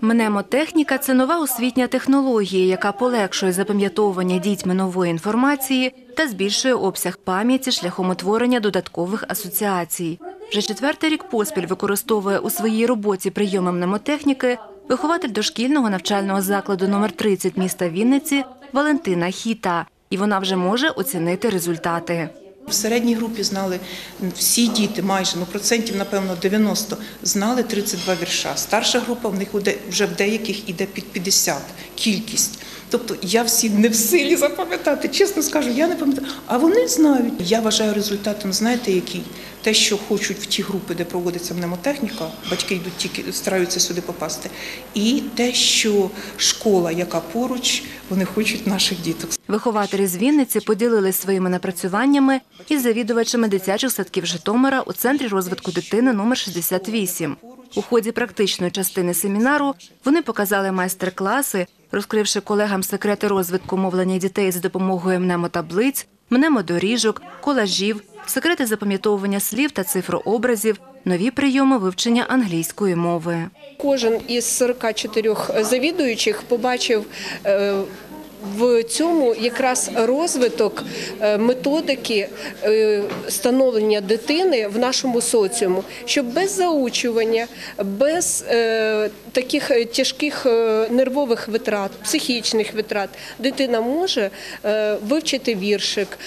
Мнемотехніка це нова освітня технологія, яка полегшує запам'ятовування дітьми нової інформації та збільшує обсяг пам'яті шляхом утворення додаткових асоціацій. Вже четвертий рік поспіль використовує у своїй роботі прийоми мнемотехніки вихователь дошкільного навчального закладу номер 30 міста Вінниці Валентина Хіта. І вона вже може оцінити результати. В середній групі знали всі діти, майже ну процентів, напевно, 90 знали 32 вірша. Старша група в них вже в деяких іде під 50 кількість. Тобто я всі не в силі запам'ятати. Чесно скажу, я не пам'ятаю. А вони знають. Я вважаю результатом, знаєте, який? Те, що хочуть в ті групи, де проводиться мнемотехніка, батьки йдуть тільки стараються сюди попасти, і те, що школа, яка поруч, вони хочуть наших діток. Вихователі з Вінниці поділились своїми напрацюваннями із завідувачами дитячих садків Житомира у центрі розвитку дитини номер 68. У ході практичної частини семінару вони показали майстер-класи, розкривши колегам секрети розвитку мовлення дітей за допомогою мнемотаблиць, мнемодоріжок, колажів, секрети запам'ятовування слів та цифрообразів, нові прийоми вивчення англійської мови. Кожен із 44 завідуючих побачив е, в цьому якраз розвиток е, методики е, становлення дитини в нашому соціуму, щоб без заучування, без е, таких тяжких нервових витрат, психічних витрат, дитина може вивчити віршик,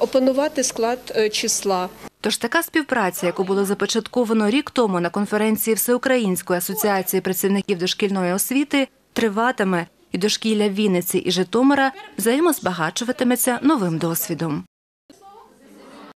опанувати склад числа. Тож така співпраця, яку було започатковано рік тому на конференції Всеукраїнської асоціації працівників дошкільної освіти, триватиме і дошкілля Вінниці і Житомира взаємозбагачуватиметься новим досвідом.